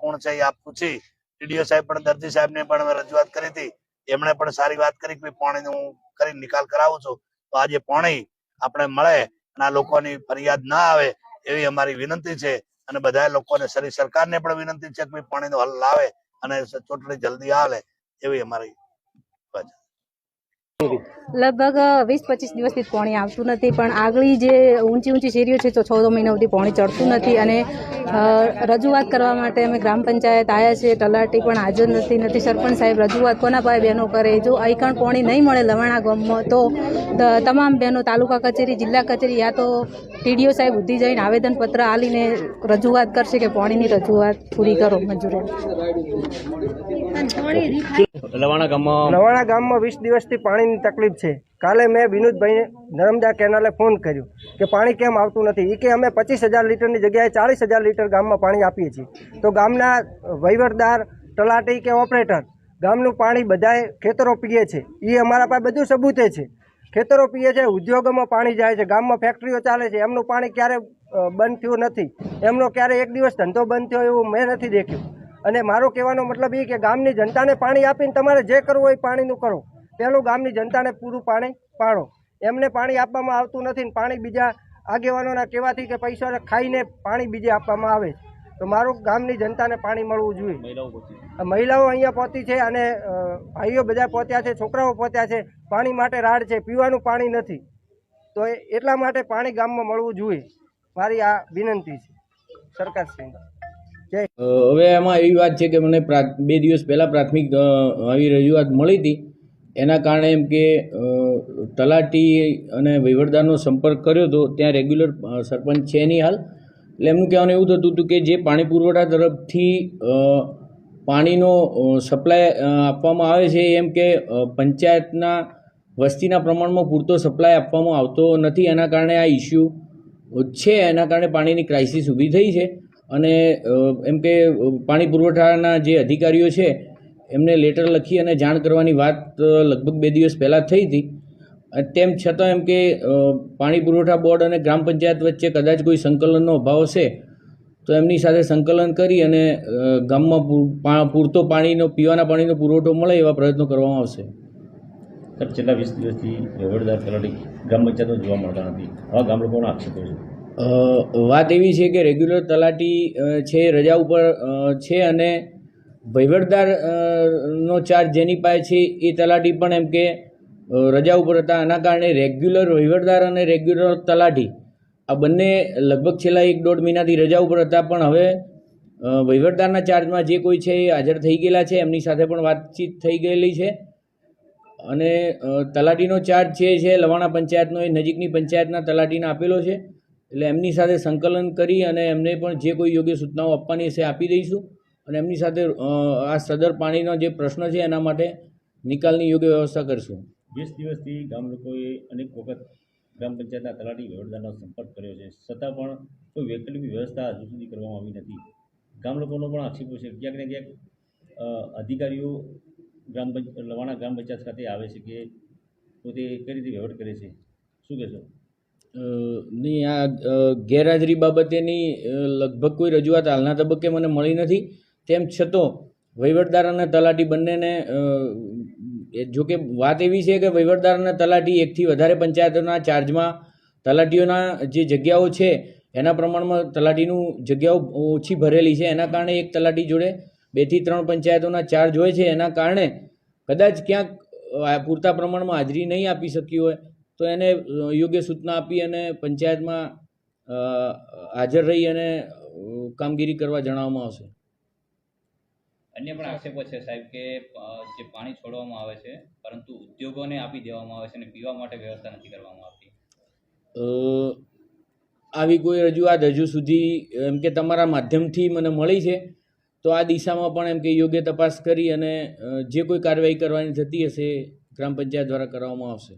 કોણ છે એ આપ પૂછી સાહેબ પણ દર્દી સાહેબને પણ રજૂઆત કરી હતી. એમણે પણ સારી વાત કરી કે ભાઈ હું કરી નિકાલ કરાવું છું. તો આજે પાણી આપણે મળે અને આ લોકોની ફરિયાદ ના આવે એવી અમારી વિનંતી છે. અને બધા લોકોને સરી સરકારને પણ વિનંતી છે કે પાણીનો હલ લાવે અને ચૂંટણી જલ્દી આવે એવી અમારી. લગભગ વીસ પચીસ દિવસથી પાણી આવતું નથી, પણ આગળી જે ઊંચી ઊંચી શેરીઓ છે, તો છ મહિના સુધી પાણી ચડતું નથી અને રજૂઆત કરવા માટે અમે ગ્રામ પંચાયત આવ્યા છીએ, તલાટી પણ હાજર નથી નથી. સરપંચ સાહેબ રજૂઆત કોના ભાઈ બહેનો કરે? જો અહીંકણ પાણી નહીં મળે લવાણા ગામમાં, તો તમામ બહેનો તાલુકા કચેરી, જિલ્લા કચેરી યા તો ટીડીઓ સાહેબ ઉધી જઈને આવેદનપત્ર આલીને રજૂઆત કરશે કે પાણીની રજૂઆત પૂરી કરો મંજૂરી. લવાણા ગામમાં લવાણા ગામમાં વીસ દિવસથી પાણીની તકલીફ છે. કાલે મેં વિનોદભાઈને નર્મદા કેનાલે ફોન કર્યો કે પાણી કેમ આવતું નથી. એ કે અમે પચીસ હજાર લીટરની જગ્યાએ ચાલીસ હજાર લીટર ગામમાં પાણી આપીએ છીએ. તો ગામના વહીવટદાર, તલાટી કે ઓપરેટર, ગામનું પાણી બધાએ ખેતરો પીએ છે. એ અમારા પાસે બધું સબૂતે છે. ખેતરો પીએ છે, ઉદ્યોગોમાં પાણી જાય છે, ગામમાં ફેક્ટરીઓ ચાલે છે. એમનું પાણી ક્યારે બંધ થયું નથી. એમનો ક્યારે એક દિવસ ધંધો બંધ થયો એવું મેં નથી દેખ્યું. અને મારો કહેવાનો મતલબ એ કે ગામની જનતાને પાણી આપીને તમારે જે કરવું હોય પાણીનું કરો. પહેલું ગામની જનતાને પૂરું પાણી પાડો. એમને પાણી આપવામાં આવતું નથી ને પાણી બીજા આગેવાનોના કહેવાથી કે પૈસા ખાઈને પાણી બીજે આપવામાં આવે તો મારું ગામની જનતાને પાણી મળવું જોઈએ. મહિલાઓ પછી આ મહિલાઓ અહીંયા પહોંચી છે અને ભાઈઓ બધા પહોંચ્યા છે છોકરાઓ પહોંચ્યા છે. પાણી માટે રાડ છે પીવાનું પાણી નથી. તો એ- એટલા માટે પાણી ગામમાં મળવું જોઈએ. મારી આ વિનંતી છે. સરકારશ્રી જય. હવે એમાં એવી વાત છે કે મને બે દિવસ પહેલાં પ્રાથમિક આવી રજૂઆત મળી હતી. એના કારણે એમ કે તલાટી અને વહીવટદારનો સંપર્ક કર્યો હતો ત્યાં રેગ્યુલર સરપંચ છે નહીં હાલ. એટલે એમનું કહેવાનું એવું થતું હતું કે જે પાણી પુરવઠા તરફથી પાણીનો સપ્લાય આપવામાં આવે છે એમ કે પંચાયતના વસ્તીના પ્રમાણમાં પૂરતો સપ્લાય આપવામાં આવતો નથી. એના કારણે આ ઇસ્યુ છે. એના કારણે પાણીની ક્રાઇસિસ ઊભી થઈ છે. અને એમ કે, પાણી પુરવઠાના જે અધિકારીઓ છે એમને લેટર લખી અને જાણ કરવાની વાત લગભગ બે દિવસ પહેલાં થઈ હતી. તેમ છતાં એમ કે પાણી પુરવઠા બોર્ડ અને ગ્રામ પંચાયત વચ્ચે કદાચ કોઈ સંકલનનો અભાવ હશે તો એમની સાથે સંકલન કરી અને ગામમાં પૂરતો પાણીનો પીવાના પાણીનો પુરવઠો મળે એવા પ્રયત્નો કરવામાં આવશે. છેલ્લા વીસ દિવસથી વહીવટદાર તલાટી ગ્રામ પંચાયતો જોવા મળતા નથી. આવા ગામ લોકોનો આક્ષેપો છે. વાત એવી છે કે રેગ્યુલર તલાટી છે રજા ઉપર છે અને વહીવટદાર નો ચાર્જ જેની પાસે છે એ તલાટી પણ એમ કે રજા ઉપર હતા. આના કારણે રેગ્યુલર વહીવટદાર અને રેગ્યુલર તલાટી, આ બંને લગભગ છેલ્લા એક દોઢ મહિનાથી રજા ઉપર હતા. પણ હવે વહીવટદારના ચાર્જમાં જે કોઈ છે એ હાજર થઈ ગયેલા છે. એમની સાથે પણ વાતચીત થઈ ગયેલી છે. અને તલાટીનો ચાર્જ જે છે લવાણા પંચાયતનો, એ નજીકની પંચાયતના તલાટીને આપેલો છે. એટલે એમની સાથે સંકલન કરી અને એમને પણ જે કોઈ યોગ્ય સૂચનાઓ આપવાની છે આપી દઈશું. અને એમની સાથે આ સદર પાણીનો જે પ્રશ્ન છે એના માટે નિકાલની યોગ્ય વ્યવસ્થા કરીશું. વીસ દિવસથી ગામ લોકોએ અનેક વખત ગ્રામ પંચાયતના તલાટી વડોદરાનો સંપર્ક કર્યો છે. છતાં પણ કોઈ વૈકલ્પિક વ્યવસ્થા હજુ સુધી કરવામાં આવી નથી. ગામ લોકોનો પણ આક્ષેપો છે. ક્યાંક ને ક્યાંક અધિકારીઓ ગ્રામ પંચ લવાણા ગ્રામ પંચાયત ખાતે આવે છે કે પોતે કઈ રીતે વ્યવહાર કરે છે? શું કહેશો? નહીં આ ગેરહાજરી બાબતેની લગભગ કોઈ રજૂઆત હાલના તબક્કે મને મળી નથી. તેમ છતાં વહીવટદાર અને તલાટી બંનેને જોકે વાત એવી છે કે વહીવટદાર અને તલાટી એકથી વધારે પંચાયતોના ચાર્જમાં તલાટીઓના જે જગ્યાઓ છે, એના પ્રમાણમાં તલાટીનું જગ્યાઓ ઓછી ભરેલી છે. એના કારણે એક તલાટી જોડે બેથી ત્રણ પંચાયતોના ચાર્જ હોય છે. એના કારણે કદાચ ક્યાંક પૂરતા પ્રમાણમાં હાજરી નહીં આપી શકી હોય, તો એને યોગ્ય સૂચના આપી અને પંચાયતમાં હાજર રહી અને કામગીરી કરવા જણાવવામાં આવશે. અન્ય પણ આક્ષેપો છે સાહેબ કે જે પાણી છોડવામાં આવે છે પરંતુ ઉદ્યોગોને આપી દેવામાં આવે છે અને પીવા માટે વ્યવસ્થા નથી કરવામાં આવતી. આવી કોઈ રજૂઆત હજુ સુધી એમ કે તમારા માધ્યમથી મને મળી છે તો આ દિશામાં પણ એમ કે યોગ્ય તપાસ કરી અને જે કોઈ કાર્યવાહી કરવાની થતી હશે ગ્રામ પંચાયત દ્વારા કરવામાં આવશે.